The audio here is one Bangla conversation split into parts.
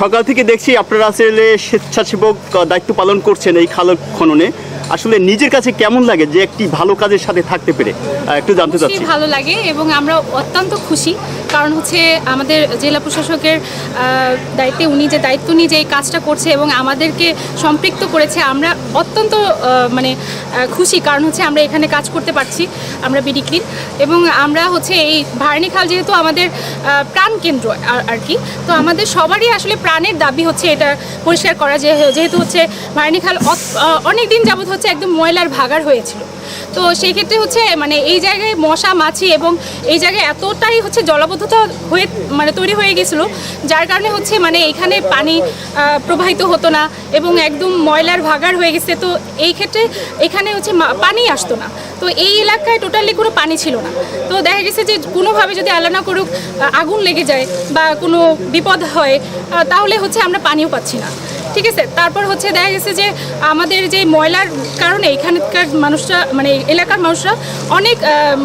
সকাল থেকে দেখছি আপনারা আসলে স্বেচ্ছাসেবক দায়িত্ব পালন করছেন এই খাল খননে। আসলে নিজের কাছে কেমন লাগে যে একটি ভালো কাজের সাথে থাকতে পেরে? একটু জানতে চাচ্ছি। ভালো লাগে এবং আমরা অত্যন্ত খুশি কারণ হচ্ছে আমাদের জেলা প্রশাসকের দায়িত্বে, উনি যে দায়িত্ব নিয়ে যে এই কাজটা করছে এবং আমাদেরকে সম্পৃক্ত করেছে, আমরা অত্যন্ত মানে খুশি। কারণ হচ্ছে আমরা এখানে কাজ করতে পারছি, আমরা বিডি ক্লিন এবং আমরা হচ্ছে এই ভার্নি খাল যেহেতু আমাদের প্রাণ কেন্দ্র আর- কি, তো আমাদের সবারই আসলে প্রাণের দাবি হচ্ছে এটা পরিষ্কার করা যেহেতু হচ্ছে ভার্নি খাল অনেক দিন যাবত হচ্ছে একদম ময়লার ভাগার হয়েছিল। তো সেই ক্ষেত্রে হচ্ছে মানে এই জায়গায় মশা, মাছি এবং এই জায়গায় এতটাই হচ্ছে জলাবদ্ধতা হয়ে মানে তৈরি হয়ে গেছিল, যার কারণে হচ্ছে মানে এখানে পানি প্রবাহিত হতো না এবং একদম ময়লার ভাগার হয়ে গেছে। তো এই ক্ষেত্রে এখানে হচ্ছে পানি আসতো না। তো এই এলাকায় টোটালি কোনো পানি ছিল না। তো দেখা গেছে যে কোনোভাবে যদি আল্লাহ না করুক, আগুন লেগে যায় বা কোনো বিপদ হয় তাহলে হচ্ছে আমরা পানিও পাচ্ছি না। ঠিক আছে তারপর হচ্ছে দেখা গেছে যে আমাদের যে ময়লার কারণে এখানকার মানুষরা মানে এলাকার মানুষরা অনেক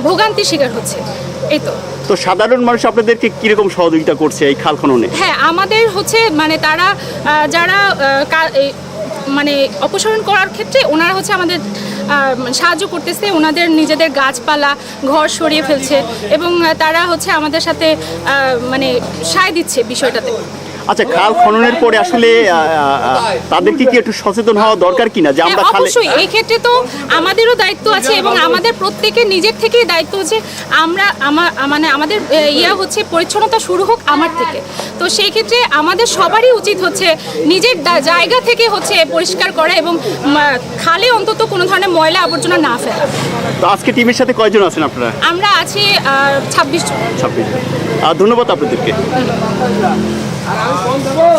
ভোগান্তির শিকার হচ্ছে এই তো। তো সাধারণ মানুষ আপনাদেরকে কীরকম সহযোগিতা করছে এই খাল খননে? হ্যাঁ আমাদের হচ্ছে মানে তারা যারা মানে অপসারণ করার ক্ষেত্রে ওনারা হচ্ছে আমাদের সাহায্য করতেছে ওনাদের নিজেদের গাছপালা ঘর সরিয়ে ফেলছে এবং তারা হচ্ছে আমাদের সাথে মানে সায় দিচ্ছে বিষয়টাতে। আচ্ছা খাল খননের পরে আসলে তাদেরকে কি একটু সচেতন হওয়া দরকার কিনা যে আমরা হ্যাঁ, খালে অবশ্যই। এই ক্ষেত্রে তো আমাদেরও দায়িত্ব আছে এবং আমাদের প্রত্যেকের নিজের থেকেই দায়িত্ব হচ্ছে আমরা আমার মানে আমাদের ইয়া হচ্ছে পরিচ্ছন্নতা শুরু হোক আমার থেকে। তো সেই ক্ষেত্রে আমাদের সবারই উচিত হচ্ছে নিজের জায়গা থেকে হচ্ছে পরিষ্কার করা এবং খালে অন্তত কোনো ধরনের ময়লা আবর্জনা না ফেলা। তো আজকে টিমের সাথে কয়জন আছেন আপনারা? আমরা আছি ছাব্বিশ জন। ছাব্বিশ জন। ধন্যবাদ আপনাদেরকে। আরাম কম দেবো